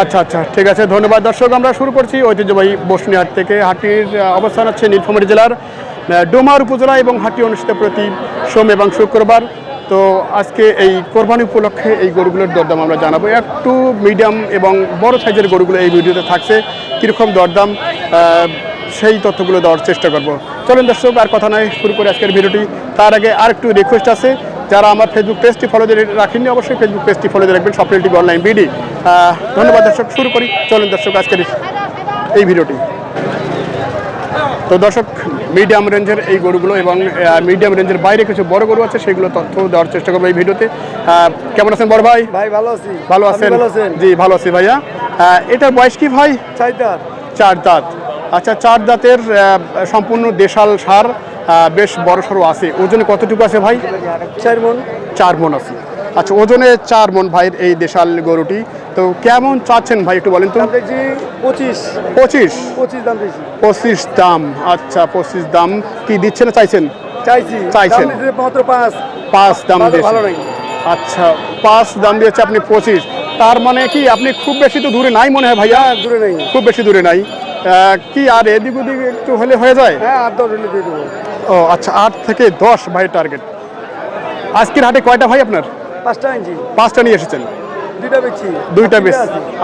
আচ্ছা আচ্ছা ঠিক আছে, ধন্যবাদ দর্শক। আমরা শুরু করছি ঐতিহ্যবাহী বসুনিহাট থেকে। হাটির অবস্থান হচ্ছে নীলফামারী জেলার ডোমার উপজেলা এবং হাটি অনুষ্ঠিত প্রতি সোম এবং শুক্রবার। তো আজকে এই কোরবানি উপলক্ষে এই গরুগুলোর দরদাম আমরা জানাব। একটু মিডিয়াম এবং বড় সাইজের গরুগুলো এই ভিডিওতে থাকছে। কীরকম দরদাম সেই তথ্যগুলো দেওয়ার চেষ্টা করব। চলুন দর্শক, আর কথা নয়, শুরু করে আজকের ভিডিওটি। তার আগে আর একটু রিকোয়েস্ট আছে। যারা আমার ফেসবুক পেজটি ফলো দিয়ে রাখেননি অবশ্যই ফেসবুক পেজটি ফলো দিয়ে রাখবেন স্বপ্নের টিভি অনলাইন বিডি ধন্যবাদ দর্শক শুরু করি। চলুন দর্শক আজকের এই ভিডিওটি। তো দর্শক মিডিয়াম রেঞ্জের এই গরুগুলো এবং মিডিয়াম রেঞ্জের বাইরে কিছু বড় গরু আছে সেগুলো তথ্য দেওয়ার চেষ্টা করব এই ভিডিওতে। কেমন আছেন বড় ভাই? ভাই ভালো আছি। ভালো আছেন? জি ভালো আছি ভাইয়া। এটার বয়স কি ভাই? চাইদার চার দাঁত। আচ্ছা চার দাঁতের সম্পূর্ণ দেশাল সার। বেশ বড় সড়ো আছে। ওজনে কতটুকু আছে ভাই? চার মন। চার মন আছে। আচ্ছা ওজনে চার মন ভাইয়ের এই দেশাল গরুটি। তো কেমন চাচ্ছেন ভাই একটু বলেন তো? পঁচিশ। পঁচিশ? পঁচিশ দাম পঁচিশ দাম। আচ্ছা পঁচিশ দাম। কি দিচ্ছেন চাইছেন? চাইছি। চাইছেন। মাত্র পাঁচ। পাঁচ দাম ভালো-? আচ্ছা পাঁচ দাম দিয়েছে আপনি পঁচিশ। তার মানে কি আপনি খুব বেশি তো দূরে নাই মনে হয় ভাইয়া? দূরে নেই। খুব বেশি দূরে নাই। কি আর এদিক ওদিক একটু হলে হয়ে যায়? হ্যাঁ আট দশ হলে দিয়ে দেবো। ও আচ্ছা আট থেকে দশ ভাই টার্গেট আজকের হাটে কয়টা ভাই আপনার? পাঁচটা ইঞ্চি পাঁচটা নিয়ে এসেছেন? দুইটা বেচছি। দুইটা বেশ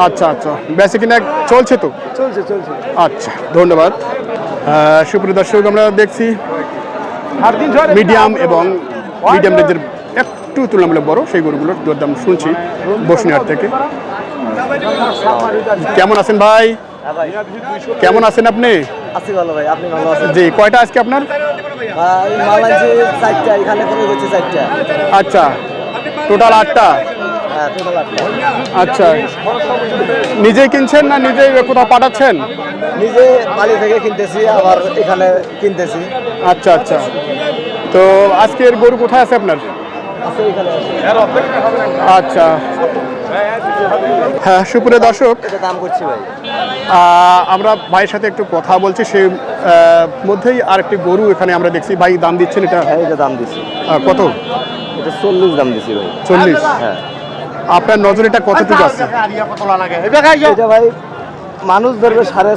আচ্ছা আচ্ছা। বেশি কিনা চলছে তো? চলছে চলছে। আচ্ছা ধন্যবাদ। সুপ্রিয় দর্শক আমরা দেখছি মিডিয়াম এবং মিডিয়াম রেঞ্জের একটু তুলনামূলক বড় সেই গরুগুলোর দরদাম শুনছি বসনিহাট থেকে। কেমন আছেন ভাই? কেমন আছেন আপনি? আছি ভালো ভাই আপনি ভালো আছেন? জি কয়টা আজকে আপনার? মাল আনছি চারটা এখানে করে গেছে চারটা? আচ্ছা টোটাল আটটা? হ্যাঁ আটটা। আচ্ছা নিজেই কিনছেন না নিজেই কোথাও পাঠাচ্ছেন? নিজে বাড়ি থেকে কিনতেছি আবার এখানে কিনতেছি। আচ্ছা আচ্ছা। তো আজকের গরু কোথায় আছে আপনার? আচ্ছা। হ্যাঁ সুপুরে দর্শক দাম করছি ভাই। আমরা ভাইয়ের সাথে একটু কথা বলছি। সেই আহ, মধ্যেই আরেকটি গরু এখানে আমরা দেখছি। ভাই দাম দিচ্ছেন এটা? হ্যাঁ এটা দাম আহ, কত? এটা চল্লিশ দাম দিচ্ছি ভাই। চল্লিশ? হ্যাঁ। আপনার নজরে এটা কতটুকু আছে এটা ভাই মানুষ ধরবে সাড়ে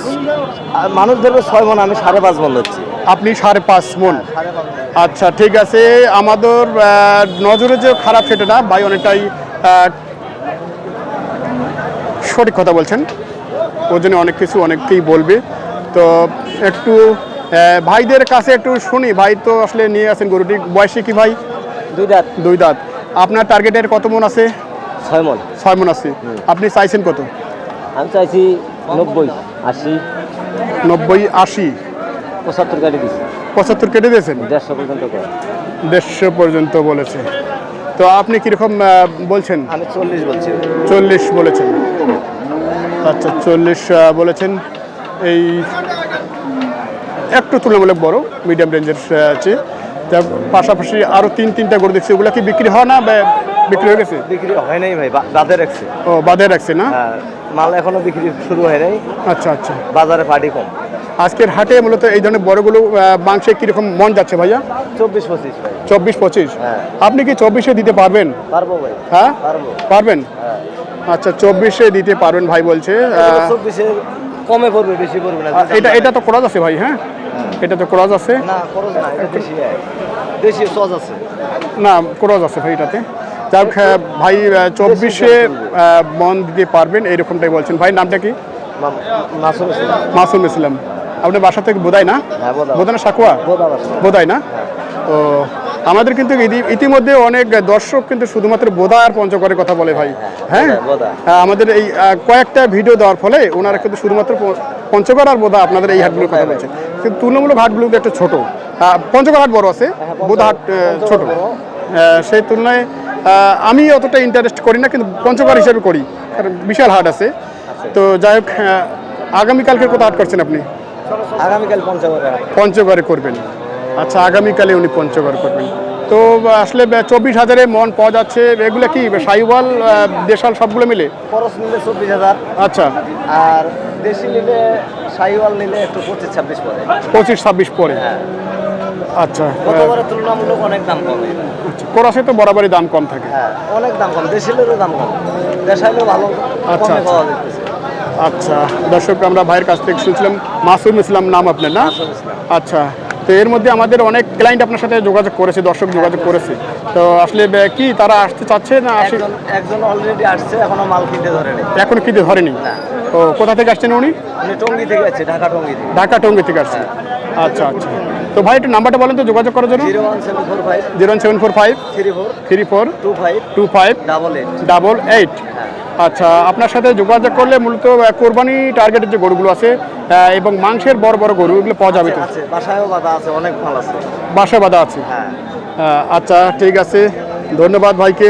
মানুষ ধরবে ছয় মন আমি সাড়ে পাঁচ মন হচ্ছি আপনি সাড়ে পাঁচ মন? আচ্ছা ঠিক আছে। আমাদের নজরে যে খারাপ সেটা না ভাই অনেকটাই সঠিক কথা বলছেন। ওজনে অনেক কিছু অনেককেই বলবে। তো একটু ভাইদের কাছে একটু শুনি। ভাই তো আসলে নিয়ে আসেন গরুটি। বয়সে কি ভাই? দুই দাঁত। দুই দাঁত। আপনার টার্গেটের কত মন আছে? ছয় মন। ছয় মন আছে। আপনি চাইছেন কত? আমি চাইছি নব্বই আশি। নব্বই আশি। পঁচাত্তর গাড়ি দিছি। পঁচাত্তর কেটে দিয়েছেন? দেড়শো পর্যন্ত করে। দেড়শো পর্যন্ত বলেছে। তো আপনি কীরকম বলছেন? আমি চল্লিশ বলছি। চল্লিশ বলেছেন। আচ্ছা চল্লিশ বলেছেন। এই একটু তুলনামূলক বড় মিডিয়াম রেঞ্জের আছে তার পাশাপাশি আরও তিন তিনটা গরু দেখছি ওগুলো কি বিক্রি হয় না বা বিক্রি হয়ে গেছে? বিক্রি হয় নাই ভাই বাদে রাখছে। ও বাদে রাখছে না? হ্যাঁ মাল এখনও বিক্রি শুরু হয় নাই। আচ্ছা আচ্ছা। বাজারে পাটি কম। আজকের হাটে মূলত এই ধরনের বড়গুলো মাংসে কীরকম মন যাচ্ছে ভাইয়া? চব্বিশ পঁচিশ ভাই। চব্বিশ পঁচিশ? হ্যাঁ। আপনি কি চব্বিশে দিতে পারবেন? পারব ভাই। হ্যাঁ? পারব। পারবেন? হ্যাঁ। আচ্ছা চব্বিশে দিতে পারবেন ভাই বলছে চব্বিশে কমে পড়বে বেশি পড়বে না। এটা এটা তো ক্রস আছে ভাই হ্যাঁ? এটা তো ক্রস আছে। না খরচ না এটা দেশি। দেশি সজ আছে। না ক্রস আছে ভাই এটাতে। যাক হ্যাঁ, ভাই চব্বিশে মন দিতে পারবেন এইরকমটাই বলছেন। ভাই নামটা কি? মাসুম ইসলাম। আপনার বাসা থেকে বোধাই না? হ্যাঁ, বোদা। বোধা না সাকুয়া। বোধাই না? ও আমাদের কিন্তু ইতি- ইতিমধ্যে অনেক দর্শক কিন্তু শুধুমাত্র বোধা আর পঞ্চগড়ের কথা বলে ভাই। হ্যাঁ। হ্যাঁ, আমাদের এই কয়েকটা ভিডিও দেওয়ার ফলে ওনারা কিন্তু শুধুমাত্র পঞ্চগড় আর বোধা আপনাদের এই হাটগুলোর কথা বলছে। কিন্তু তুলনামূলক হাটগুলো কিন্তু একটু ছোট। পঞ্চগড় হাট বড় আছে বোধা হাট ছোট। সেই তুলনায় আমি অতটা ইন্টারেস্ট করি না কিন্তু পঞ্চগড় হিসেবে করি। কারণ বিশাল হাট আছে। তো যাই হোক আগামীকালকে কোথাও হাট করছেন আপনি? আগামীকাল পঞ্চগড়ে পঞ্চগড়ে করবেন। আচ্ছা আগামীকালে উনি পঞ্চগড় করবেন। তো আসলে চব্বিশ হাজারে মন পাওয়া যাচ্ছে। এগুলো কি সাইওয়াল দেশাল সবগুলো মিলে? খরচ নিলে চব্বিশ হাজার। আচ্ছা। আর দেশি নিলে শাহিওয়াল নিলে একটু পঁচিশ ছাব্বিশ পরে। পঁচিশ ছাব্বিশ পরে? হ্যাঁ। আচ্ছা গতবারের তুলনামূলক অনেক দাম কম। কোরাসে তো বরাবরই দাম কম থাকে। হ্যাঁ অনেক দাম কম। দেশিলেরও দাম কম। দেশাইলেও ভালো আচ্ছা, আচ্ছা। আচ্ছা দর্শক আমরা ভাইয়ের কাছ থেকে শুনছিলাম মাসুম ইসলাম নাম আপনার না? আচ্ছা তো এর মধ্যে আমাদের অনেক ক্লায়েন্ট আপনার সাথে যোগাযোগ করেছে দর্শক যোগাযোগ করেছে। তো আসলে কি তারা আসতে চাচ্ছে না আসে? একজন অলরেডি আসছে এখনও মাল কিনতে ধরে নেই এখন কি ধরেনি। তো কোথা থেকে আসছেন উনি? উনি টঙ্গি থেকে আছে ঢাকা টঙ্গি থেকে। ঢাকা টঙ্গি থেকে আসছে। আচ্ছা আচ্ছা। তো ভাই একটু নাম্বারটা বলেন তো যোগাযোগ করার জন্য। Zero one seven four five. Zero seven four five. Three four. Three four. Two five. Two five. Double eight. Double eight. আচ্ছা আপনার সাথে যোগাযোগ করলে মূলত কোরবানি টার্গেটের যে গরুগুলো আছে এবং মাংসের বড় বড় গরু এগুলো পাওয়া যাবে তো? আছে বাসায়ও বাধা আছে অনেক মাল আছে। বাসা বাঁধা আছে? হ্যাঁ। আচ্ছা ঠিক আছে। ধন্যবাদ ভাইকে।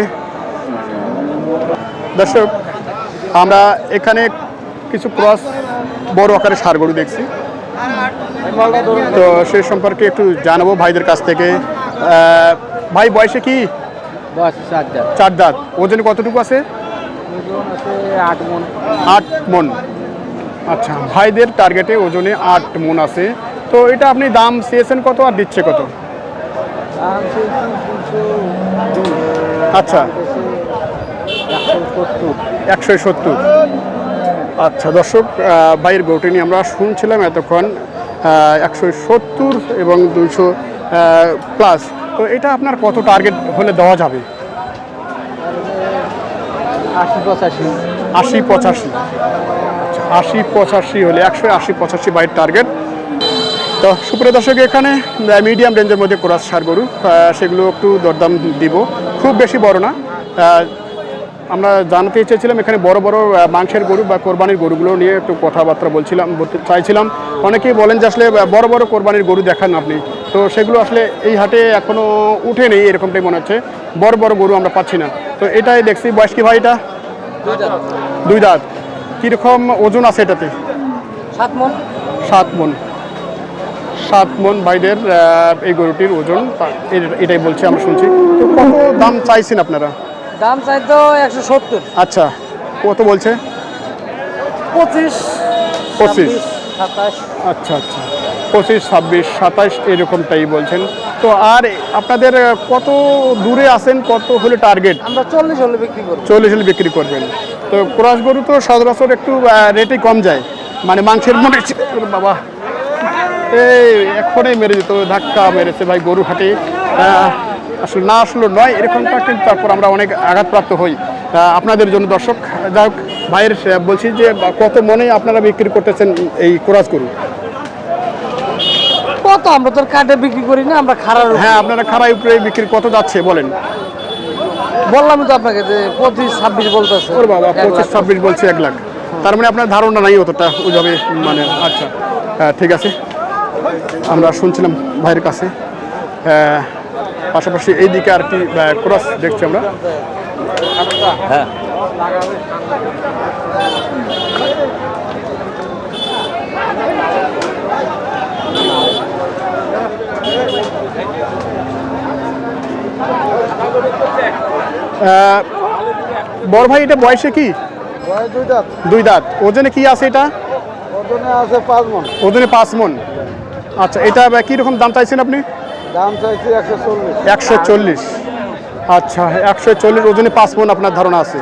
দর্শক আমরা এখানে কিছু ক্রস বড় আকারের সার গরু দেখছি। তো সে সম্পর্কে একটু জানাব ভাইদের কাছ থেকে। ভাই বয়সে কি? চার দাঁত। ওজন কতটুকু আছে? আট মন। আচ্ছা ভাইদের টার্গেটে ওজনে আট মন আছে। তো এটা আপনি দাম চেয়েছেন কত আর দিচ্ছে কত? আচ্ছা। একশো সত্তর। আচ্ছা দর্শক ভাইয়ের গরুটি নিয়ে আমরা শুনছিলাম এতক্ষণ একশো সত্তর এবং দুইশো প্লাস তো এটা আপনার কত টার্গেট হলে দেওয়া যাবে? আশি পঁচাশি। আশি পঁচাশি। আশি পঁচাশি হলে একশো আশি পঁচাশি বাইর টার্গেট তো সুপ্রিয় দর্শক, এখানে মিডিয়াম রেঞ্জের মধ্যে ক্রস সার গরু সেগুলো একটু দরদাম দিব। খুব বেশি বড় না। আমরা জানতে চেয়েছিলাম এখানে বড় বড় মাংসের গরু বা কোরবানির গরুগুলো নিয়ে একটু কথাবার্তা বলছিলাম বলতে চাইছিলাম। অনেকেই বলেন যে আসলে বড় বড় কোরবানির গরু দেখান আপনি। তো সেগুলো আসলে এই হাটে এখনও উঠেনি এরকমটাই মনে হচ্ছে। বড় বড় গরু আমরা পাচ্ছি না। তো এটাই দেখছি বয়স কি ভাই এটা? দুই দাঁত। কীরকম ওজন আছে এটাতে? সাত মন। সাত মন। সাত মন ভাইদের এই গরুটির ওজন এটাই বলছি আমরা শুনছি। তো কত দাম চাইছেন আপনারা? দাম চাই তো একশো সত্তর। আচ্ছা কত বলছে? পঁচিশ পঁচিশ। সাতাশ। আচ্ছা আচ্ছা। পঁচিশ ছাব্বিশ সাতাশ এরকমটাই বলছেন। তো আর আপনাদের কত দূরে আছেন কত হলে টার্গেট? আমরা চল্লিশ হলে বিক্রি করব। চল্লিশ হলে বিক্রি করবেন। তো ক্রস গরু তো সচরাচর একটু রেটে কম যায়। মানে মাংসের মনে বাবা। এই এখনই মেরে দিত ধাক্কা মেরেছে ভাই গরু হাটে। আহ, আসলে না আসলে নয় এরকমটা কিন্তু তারপর আমরা অনেক আঘাতপ্রাপ্ত হই। আপনাদের জন্য দর্শক যাই হোক ভাইয়ের বলছি যে কত মনে আপনারা বিক্রি করতেছেন এই ক্রস গরু? কত? আমরা তোর কাঠে বিক্রি করি না আমরা খারাপ হ্যাঁ আপনারা খারাই উপরে বিক্রি কত যাচ্ছে বলেন। বললাম তো আপনাকে যে পঁচিশ ছাব্বিশ বলতেছে। ওর বাবা পঁচিশ ছাব্বিশ বলছে এক লাখ। তার মানে আপনার ধারণা নাই অতটা ওইভাবে মানে আচ্ছা। হ্যাঁ, ঠিক আছে। আমরা শুনছিলাম ভাইয়ের কাছে। আহ, পাশাপাশি এই দিকে আর কি ক্রস দেখছি আমরা। আহ, বড় ভাই এটা বয়সে কি? দুই দাঁত। দুই দাঁত। ওজনে কি আছে এটা? ওজনে আছে পাঁচ মন। ওজনে পাঁচ মন। আচ্ছা এটা কি রকম দাম চাইছেন আপনি? দাম চাইছি একশো চল্লিশ। একশো চল্লিশ। আচ্ছা একশো চল্লিশ ওজনে পাঁচ মন আপনার ধারণা আছে।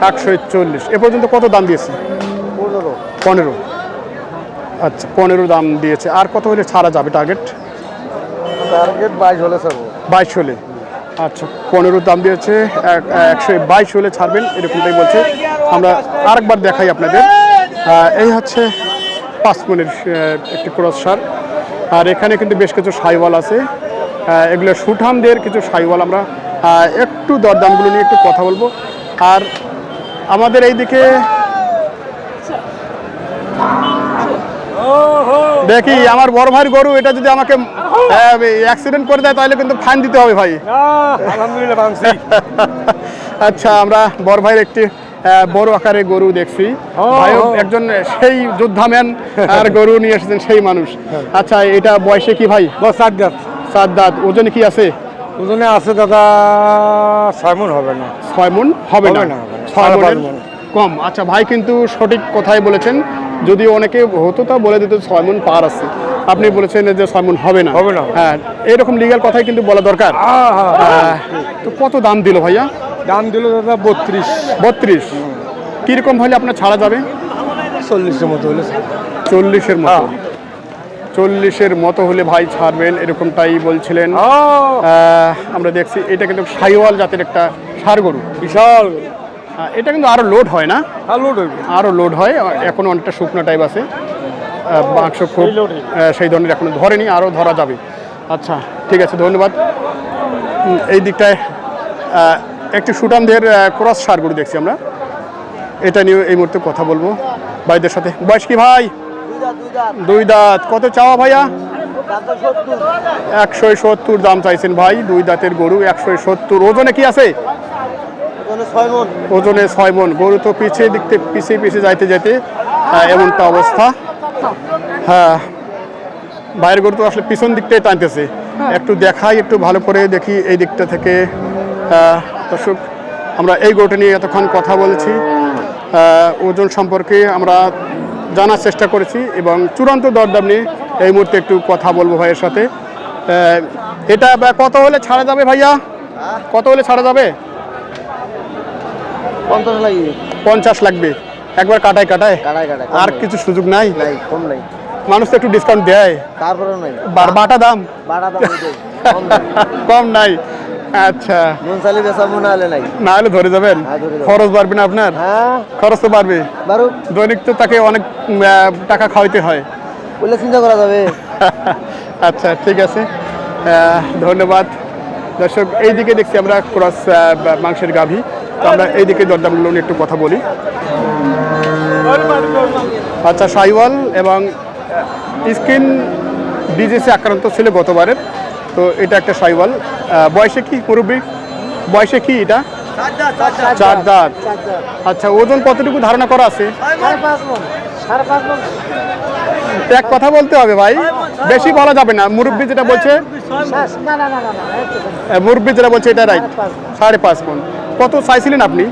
একশো চল্লিশ। এ পর্যন্ত কত দাম দিয়েছে? পনেরো। পনেরো। আচ্ছা পনেরো দাম দিয়েছে। আর কত হলে ছাড়া যাবে টার্গেট টার্গেট বাইশ হলে ছাড়বো। বাইশ হলে। আচ্ছা পনেরো দাম দিয়েছে। এক- একশো বাইশ হলে ছাড়বেন এরকমটাই বলছে। আমরা আরেকবার দেখাই আপনাদের। এই হচ্ছে পাঁচ মনের একটি ক্রস সার। আর এখানে কিন্তু বেশ কিছু সাইওয়াল আছে। এগুলো সুঠামদের কিছু সাইওয়াল আমরা একটু দরদামগুলো নিয়ে একটু কথা বলব। আর আমাদের এইদিকে দেখি আমার বড় ভাইয়ের গরু এটা যদি আমাকে অ্যাক্সিডেন্ট করে দেয় তাহলে কিন্তু ফাইন দিতে হবে ভাই। আচ্ছা আমরা বড় ভাইয়ের একটি বড় আকারের গরু দেখছি। একজন সেই যোদ্ধাম্যান আর গরু নিয়ে এসেছেন সেই মানুষ। আচ্ছা এটা বয়সে কি ভাই? বস চার দাঁত ওজনে কি আছে? ওজনে আছে দাদা ছয় মন হবে না। ছয় মন হবে না। ছয় পাঁচ কম। আচ্ছা ভাই কিন্তু সঠিক কথাই বলেছেন। যদি অনেকে হতো তা বলে দিত ছয় মন পার আছে। আপনি বলেছেন যে ছয় মন হবে না। হবে না। হ্যাঁ এরকম লিগ্যাল কথাই কিন্তু বলা দরকার। তো কত দাম দিল ভাইয়া? দাম দিল দাদা বত্রিশ। বত্রিশ। কীরকম হলে আপনার ছাড়া যাবে? চল্লিশের মতো হলে চল্লিশের মতো। চল্লিশের মতো হলে ভাই ছাড়বেন এরকমটাই বলছিলেন। আমরা দেখছি এটা কিন্তু সাইওয়াল জাতের একটা সার গরু। বিশাল এটা কিন্তু আরও লোড হয় না? হইবে। আরও লোড হয় এখন অনেকটা শুকনো টাইপ আছে। মাংস খুব সেই ধরনের এখনও ধরেনি আরও ধরা যাবে। আচ্ছা। ঠিক আছে ধন্যবাদ। এই দিকটায় একটি সুটামদের ক্রস সার গরু দেখছি আমরা। এটা নিয়ে এই মুহূর্তে কথা বলব। ভাইদের সাথে। বয়স কি ভাই? দুই দাঁত। কত চাওয়া ভাইয়া? একশো সত্তর দাম চাইছেন ভাই দুই দাঁতের গরু একশো সত্তর। ওজনে কি আছে? ওজনে ছয় মন। গরু তো পিছিয়ে দিকতে পিছিয়ে পিছিয়ে যাইতে যেতে এমনটা অবস্থা। হ্যাঁ। বাইরের গরু তো আসলে পিছন দিকটাই টানতেছে। একটু দেখাই একটু ভালো করে দেখি এই দিকটা থেকে। দর্শক আমরা এই গরুটা নিয়ে এতক্ষণ কথা বলছি। ওজন সম্পর্কে আমরা জানার চেষ্টা করেছি এবং চূড়ান্ত দরদাম নিয়ে এই মুহূর্তে একটু কথা বলব ভাইয়ের সাথে। এটা কত হলে ছাড়া যাবে ভাইয়া? কত হলে ছাড়া যাবে? পঞ্চাশ লাগি পঞ্চাশ লাগবে। একবার কাটায় কাটায়? আর কিছু সুযোগ নাই? নাই কম নাই। মানুষ তো একটু ডিসকাউন্ট দেয়। তারপরে বাটা দাম? বাড়া দাম কম নাই। আচ্ছা। নুন চালি বেচা মনে হলে নাই। না হলে ধরে যাবেন? হ্যাঁ। খরচ বাড়বে না আপনার? হ্যাঁ। খরচ তো বাড়বে বারো দৈনিক তো তাকে অনেক টাকা খাওয়াইতে হয়। বললে চিন্তা করা যাবে। আচ্ছা ঠিক আছে। ধন্যবাদ। দর্শক এইদিকে দেখছি আমরা ক্রস মাংসের গাভী। তো আমরা এইদিকে দরদামগুলো নিয়ে একটু কথা বলি। আচ্ছা সাইওয়াল এবং স্কিন ডিজিসে আক্রান্ত ছিল গতবারের। তো এটা একটা সাইওয়াল বয়সে কি মুরব্বী? বয়সে কি এটা? চার দাঁত। আচ্ছা ওজন কতটুকু ধারণা করা আছে? এক কথা বলতে হবে ভাই বেশি বলা যাবে না। মুরব্বী যেটা বলছে মুরব্বী যেটা বলছে এটা রাইট সাড়ে পাঁচ মন। কত চাইছিলেন আপনি?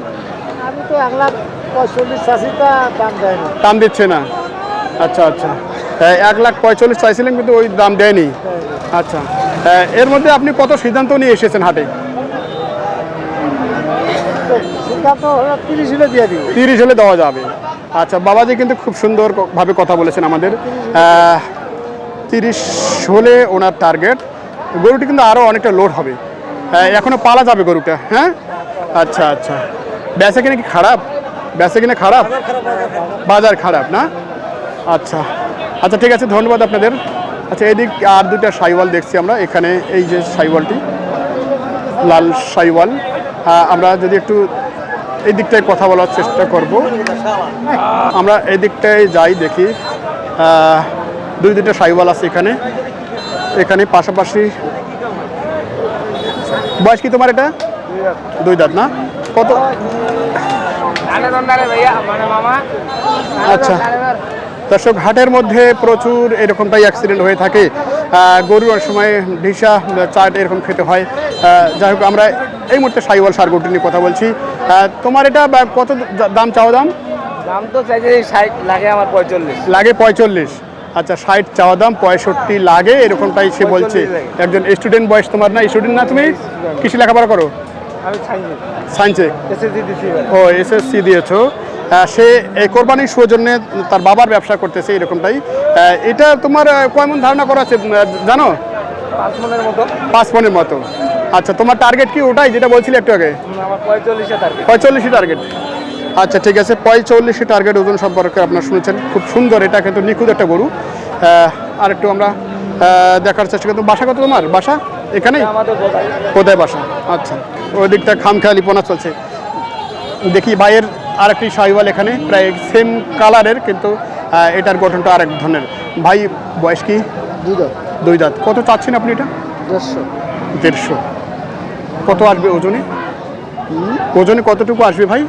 দাম দিচ্ছে না। আচ্ছা আচ্ছা। আহ, এক লাখ পঁয়তাল্লিশ চাইছিলেন কিন্তু ওই দাম দেয়নি। আচ্ছা। এর মধ্যে আপনি কত সিদ্ধান্ত নিয়ে এসেছেন হাটে? তিরিশ হলে দেওয়া যাবে। আচ্ছা বাবাজি কিন্তু খুব সুন্দর ক- ভাবে কথা বলেছেন আমাদের। তিরিশ হলে ওনার টার্গেট। গরুটি কিন্তু আরও অনেকটা লোড হবে। আহ, এখনও পালা যাবে গরুটা হ্যাঁ? আচ্ছা আচ্ছা। ব্যাসে কিনা কি খারাপ? ব্যাসে কিনা খারাপ? বাজার খারাপ না? আচ্ছা। আচ্ছা ঠিক আছে ধন্যবাদ আপনাদের। আচ্ছা এদিক আর দুটা সাইওয়াল দেখছি আমরা। এখানে এই যে সাইওয়ালটি লাল সাইওয়াল। আমরা যদি একটু এই দিকটায় কথা বলার চেষ্টা করব। আমরা এই দিকটায় যাই দেখি। দুই দুটো সাইওয়াল আছে এখানে। এখানে পাশাপাশি বয়স কি তোমার এটা? দুই দাঁত না? কত? আচ্ছা। দর্শক হাটের মধ্যে প্রচুর এরকমটাই অ্যাক্সিডেন্ট হয়ে থাকে। গরুর অনেক সময় ঢিসা চাট এরকম খেতে হয়। যাই হোক আমরা এই মুহূর্তে সাইওয়াল সার গরুটি নিয়ে কথা বলছি। তোমার এটা কত দাম চাওয়া দাম? দাম তো চাইছে ষাট লাগে আমার পঁয়তাল্লিশ লাগে পঁয়তাল্লিশ আচ্ছা ষাট চাওয়া দাম পঁয়ষট্টি লাগে এরকমটাই সে বলছে। একজন স্টুডেন্ট বয়স তোমার না? স্টুডেন্ট না তুমি? কৃষি লেখাপড়া করো? আমি সায়েন্সে। ও এসএসসি দিয়েছ। সে এই কোরবানির সৌজন্যে তার বাবার ব্যবসা করতেছে এরকমটাই। এটা তোমার কেমন ধারণা করা আছে? জানো? পাঁচ মনের মতো। আচ্ছা তোমার টার্গেট কি ওটাই যেটা বলছিলে একটু আগে? পঁয়তাল্লিশে টার্গেট আচ্ছা ঠিক আছে পঁয়তাল্লিশে টার্গেট ওজন সম্পর্কে আপনারা শুনেছেন। খুব সুন্দর এটা কিন্তু নিখুঁত একটা গরু। আর একটু আমরা দেখার চেষ্টা করতে বাসা কত তোমার? বাসা? এখানেই? কোথায়? বাসা? আচ্ছা ওই দিকটা খামখেয়ালিপনা চলছে। দেখি বাইয়ের আর একটি সাইওয়াল এখানে প্রায় সেম কালারের কিন্তু এটার গঠনটা আরেক ধরনের। ভাই বয়স কি? দুই দাম দুই দাঁত। কত চাচ্ছেন আপনি এটা? দেড়শো। দেড়শো। কত আসবে ওজনে? ওজনে কতটুকু আসবে ভাই?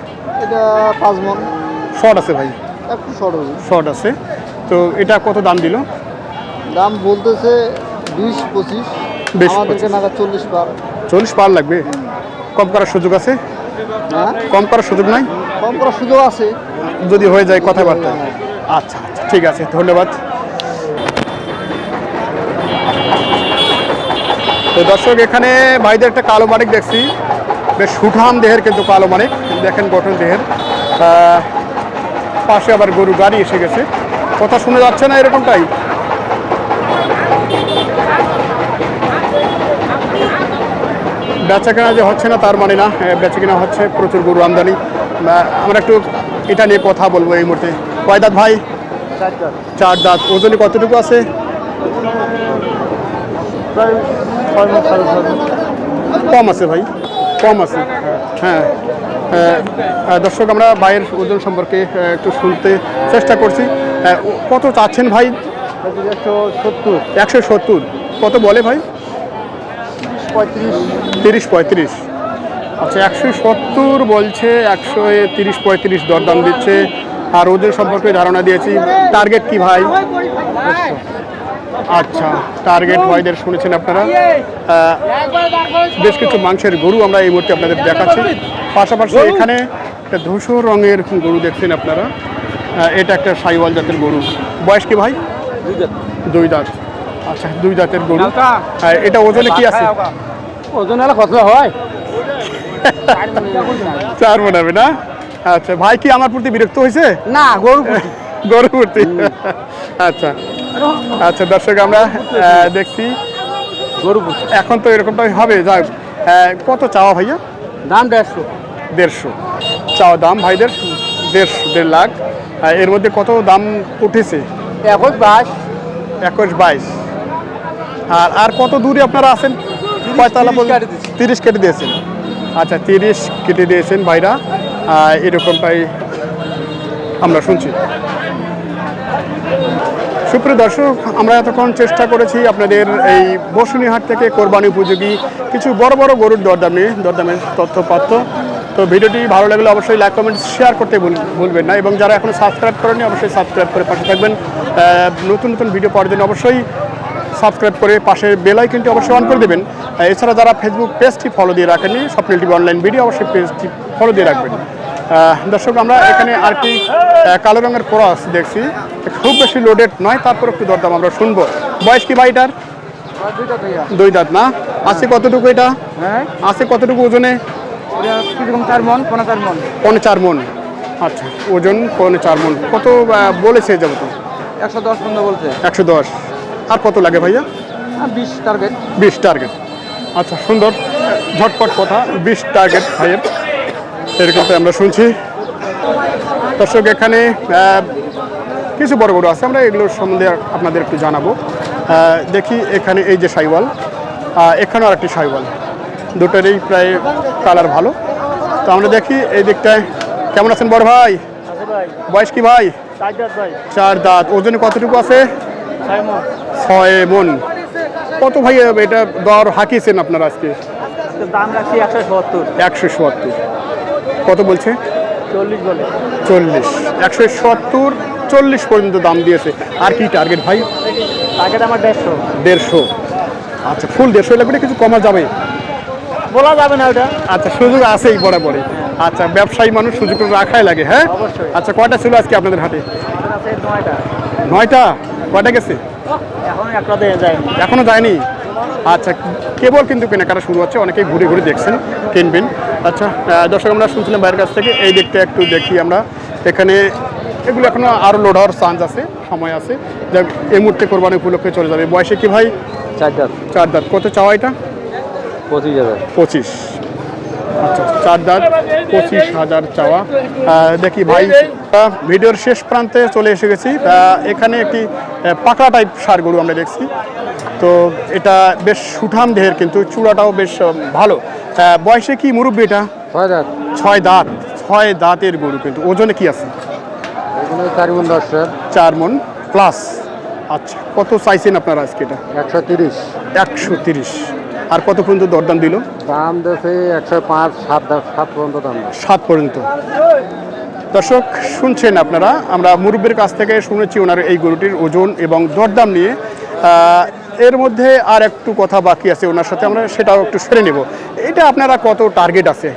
এটা পাঁচ মন। শর্ট আছে ভাই? একটু শর্ট হবে। শর্ট আছে। তো এটা কত দাম দিল? দাম বলতেছে বিশ পঁচিশ। বিশ, আমাদেরকে নাগাদ চল্লিশ পার। চল্লিশ পার লাগবে? কম করার সুযোগ আছে? হ্যাঁ? কম করার সুযোগ নাই? কম করার সুযোগ আছে। যদি হয়ে যায় কথাবার্তা। আচ্ছা আচ্ছা ঠিক আছে ধন্যবাদ। তো দর্শক এখানে ভাইদের একটা কালো মানিক দেখছি। বেশ সুঠাম দেহের কিন্তু কালো মানিক। দেখেন গঠন দেহের। পাশে আবার গরু গাড়ি এসে গেছে। কথা শুনে যাচ্ছে না এরকমটাই? বেচা কেনা যে হচ্ছে না তার মানে না। হ্যাঁ, বেচা কেনা হচ্ছে প্রচুর গরু আমদানি। আমরা একটু এটা নিয়ে কথা বলব এই মুহূর্তে। কয় দাঁত ভাই? চার দাঁত। ওজনে কতটুকু আছে? কম আছে ভাই, কম আছে। হ্যাঁ। দর্শক, আমরা ভাইয়ের ওজন সম্পর্কে একটু শুনতে চেষ্টা করছি। কত চাচ্ছেন ভাই? একশো সত্তর। কত বলে ভাই? তিরিশ পঁয়ত্রিশ। আচ্ছা একশো সত্তর বলছে একশো তিরিশ পঁয়ত্রিশ দরদাম দিচ্ছে। আর ওদের সম্পর্কে ধারণা দিয়েছি। টার্গেট কি ভাই? আচ্ছা টার্গেট ভাইদের শুনেছেন আপনারা। বেশ কিছু মাংসের গরু আমরা এই মুহূর্তে আপনাদের দেখাচ্ছি। পাশাপাশি এখানে একটা ধূসর রঙের গরু দেখছেন আপনারা। এটা একটা সাইওয়াল জাতের গরু। বয়স কি ভাই? দুই দাঁত। আচ্ছা দুই দাঁতের গরু। এটা ওজনে কি আছে? ওজনে কত হয়। চার মনে হবে না? আচ্ছা ভাই কি আমার প্রতি বিরক্ত হয়েছে? না গরু গরু প্রতি। আচ্ছা। আচ্ছা দর্শক আমরা দেখছি। গরু এখন তো এরকমটাই হবে। যাক কত চাওয়া ভাইয়া? দাম দেড়শো। দেড়শো। চাওয়া দাম ভাইদের? দেড়শো দেড় লাখ। এর মধ্যে কত দাম উঠেছে? এখন বাইশ। একুশ বাইশ। আর আর কত দূরে আপনারা আছেন। তিরিশ কেটে দিয়েছেন। আচ্ছা তিরিশ কেটে দিয়েছেন ভাইরা। এরকমটাই আমরা শুনছি। সুপ্রিয় দর্শক, আমরা এতক্ষণ চেষ্টা করেছি আপনাদের এই বসুনিহাট থেকে কোরবানি উপযোগী কিছু বড় বড় গরুর দরদাম দরদামের তথ্যপাত্র। তো ভিডিওটি ভালো লাগলে অবশ্যই লাইক, কমেন্ট, শেয়ার করতে ভুলবেন না এবং যারা এখনও সাবস্ক্রাইব করেনি অবশ্যই সাবস্ক্রাইব করে পাশে থাকবেন। নতুন নতুন ভিডিও পাওয়ার জন্য অবশ্যই সাবস্ক্রাইব করে পাশে বেল আইকনটি অবশ্যই অন করে দেবেন। এছাড়া যারা ফেসবুক পেজটি ফলো দিয়ে রাখেনি স্বপ্নিল টিভি অনলাইন ভিডিও অবশ্যই পেজটি ফলো দিয়ে রাখবেন। দর্শক আমরা এখানে আর কি কালো রঙের ক্রস দেখছি। খুব বেশি লোডেড নয় তারপর একটু দরদাম আমরা শুনব। বয়স কি ভাইটার? দুই দাঁত না? আছে কতটুকু এটা? হ্যাঁ। আছে কতটুকু ওজনে? পৌনে চার মন। আচ্ছা ওজন পৌনে চার মন। কত বলেছে যাব তো একশো দশ বলছে। একশো দশ। আর কত লাগে ভাইয়া? বিশ টার্গেট বিশ টার্গেট আচ্ছা সুন্দর। ঝটপট কথা বিশ টার্গেট ভাইয়ের এরকমটা আমরা শুনছি। দর্শক এখানে কিছু বড় বড় আছে আমরা এগুলোর সম্বন্ধে আপনাদের একটু জানাব। দেখি এখানে এই যে সাইওয়াল। এখানেও আরেকটি সাইওয়াল। দুটোরই প্রায় কালার ভালো। তো আমরা দেখি এই দিকটায়। কেমন আছেন বড় ভাই? বয়স কি ভাই? চার দাঁত ওজনে কতটুকু আছে? ছয় মন। কত ভাই এটা দর হাঁকিয়েছেন আপনারা আজকে? দাম রাখছি একশো সত্তর। একশো সত্তর। কত বলছে? চল্লিশ বলে। চল্লিশ। একশো সত্তর চল্লিশ পর্যন্ত দাম দিয়েছে। আর কি টার্গেট ভাই? টার্গেট আমার দেড়শো। দেড়শো। আচ্ছা ফুল দেড়শো লাগবে কিছু কমা যাবে? বলা যাবে না ওটা। আচ্ছা সুযোগ আছেই বরাবরই। আচ্ছা ব্যবসায়ী মানুষ সুযোগ রাখাই লাগে হ্যাঁ? আচ্ছা কয়টা ছিল আজকে আপনাদের হাটে? আছে নয়টা। নয়টা? কয়টা গেছে? এখন একটা যায় এখনও যায়নি? আচ্ছা কেবল কিন্তু কেনাকাটা শুরু হচ্ছে অনেকেই ঘুরে ঘুরে দেখছেন কিনবেন। আচ্ছা দর্শক আমরা শুনছিলাম বাইরের কাছ থেকে এই দিকটা একটু দেখি আমরা। এখানে এগুলো এখনও আরও লোড হওয়ার চান্স আছে সময় আছে। যাক এই মুহূর্তে কোরবানি উপলক্ষে চলে যাবে। বয়সে কি ভাই? চার দাঁত। চার দাঁত। কত চাওয়া এটা? পঁচিশ হাজার। পঁচিশ। আচ্ছা চার দাঁত পঁচিশ হাজার চাওয়া। দেখি ভাই ভিডিওর শেষ প্রান্তে চলে এসে গেছি। এখানে একটি পাকড়া টাইপ সার গরু আমরা দেখছি। তো এটা বেশ সুঠাম দেহের কিন্তু চূড়াটাও বেশ ভালো। বয়সে কি মুরব্বী এটা? ছয় দাঁত। ছয় দাঁত। ছয় দাঁতের গরু কিন্তু। ওজনে কি আছে? চার মন দশ চার মন প্লাস আচ্ছা কত চাইছেন আপনারা আজকে এটা? একশো তিরিশ। একশো তিরিশ। আর কত পর্যন্ত দরদাম দিল? দাম দিয়েছে একশো পাঁচ সাত সাত পর্যন্ত দাম সাত পর্যন্ত। দর্শক শুনছেন আপনারা আমরা মুরব্বীর কাছ থেকে শুনেছি ওনার এই গরুটির ওজন এবং দরদাম নিয়ে। এর মধ্যে আর একটু কথা বাকি আছে ওনার সাথে আমরা সেটাও একটু সেরে নেব। এটা আপনারা কত টার্গেট আছে?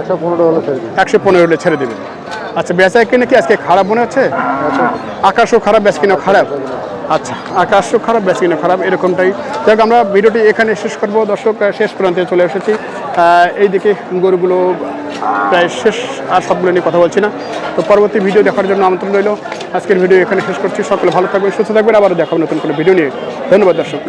একশো পনেরো হলে ছেড়ে দিই একশো পনেরো হলে ছেড়ে দেবেন। আচ্ছা বেচা কিনে কি আজকে খারাপ মনে হচ্ছে? আকাশও খারাপ বেচ কিনা খারাপ? আচ্ছা আকাশ খারাপ বেশি কিনা খারাপ, এরকমটাই। যাক আমরা ভিডিওটি এখানে শেষ করব। দর্শক শেষ প্রান্তে চলে এসেছি। এইদিকে গরুগুলো প্রায় শেষ, আর সবগুলো নিয়ে কথা বলছি না। তো পরবর্তী ভিডিও দেখার জন্য আমন্ত্রণ রইল। আজকের ভিডিও এখানে শেষ করছি। সকলে ভালো থাকবেন, সুস্থ থাকবেন। আবার দেখাবো নতুন কোনো ভিডিও নিয়ে। ধন্যবাদ, দর্শক।